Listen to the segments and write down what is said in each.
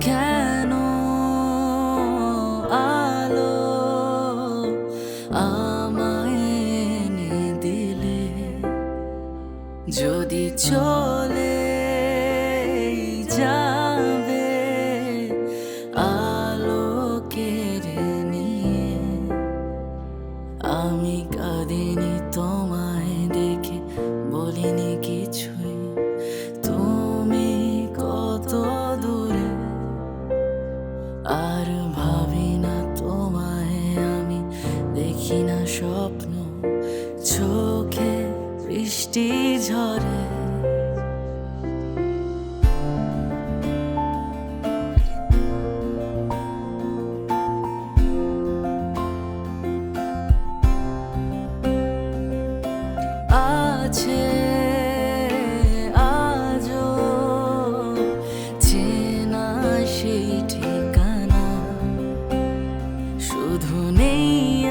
কেন? আলো আমায় দিলে যদি চলে ভাবি না তোমায় আমি দেখি না স্বপ্ন। চোখে বৃষ্টি ঝরে made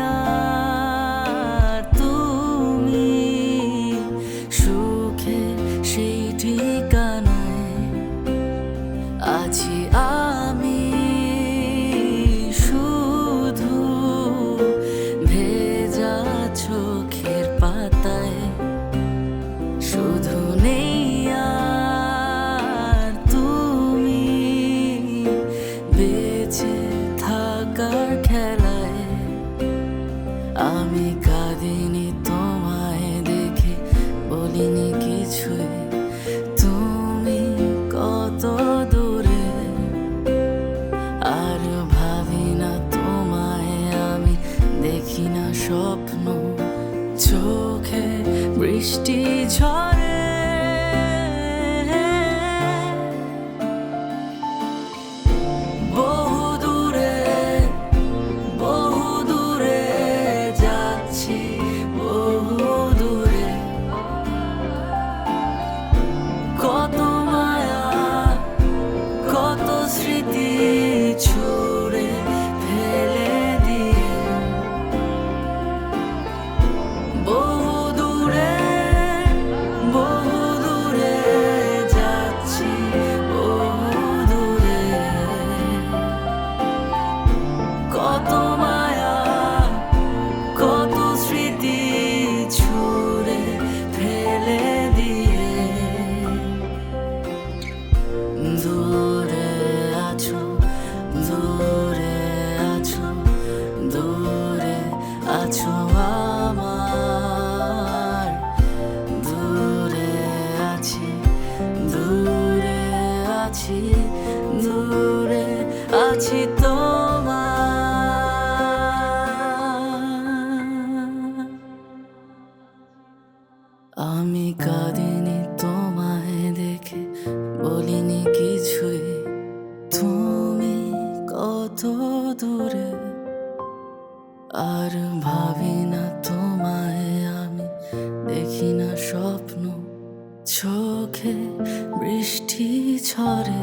কাঁদিনি তোমায় দেখে, বলিনি কিছুই। তুমি কত দূরে, আর ভাবি না তোমায় আমি দেখি না স্বপ্ন। চোখে বৃষ্টি ঝরে আছো আমার। দূরে আছি দূরে আছি দূরে আছি তোমার। আমি কাঁদিনি চোখে বৃষ্টি ঝরে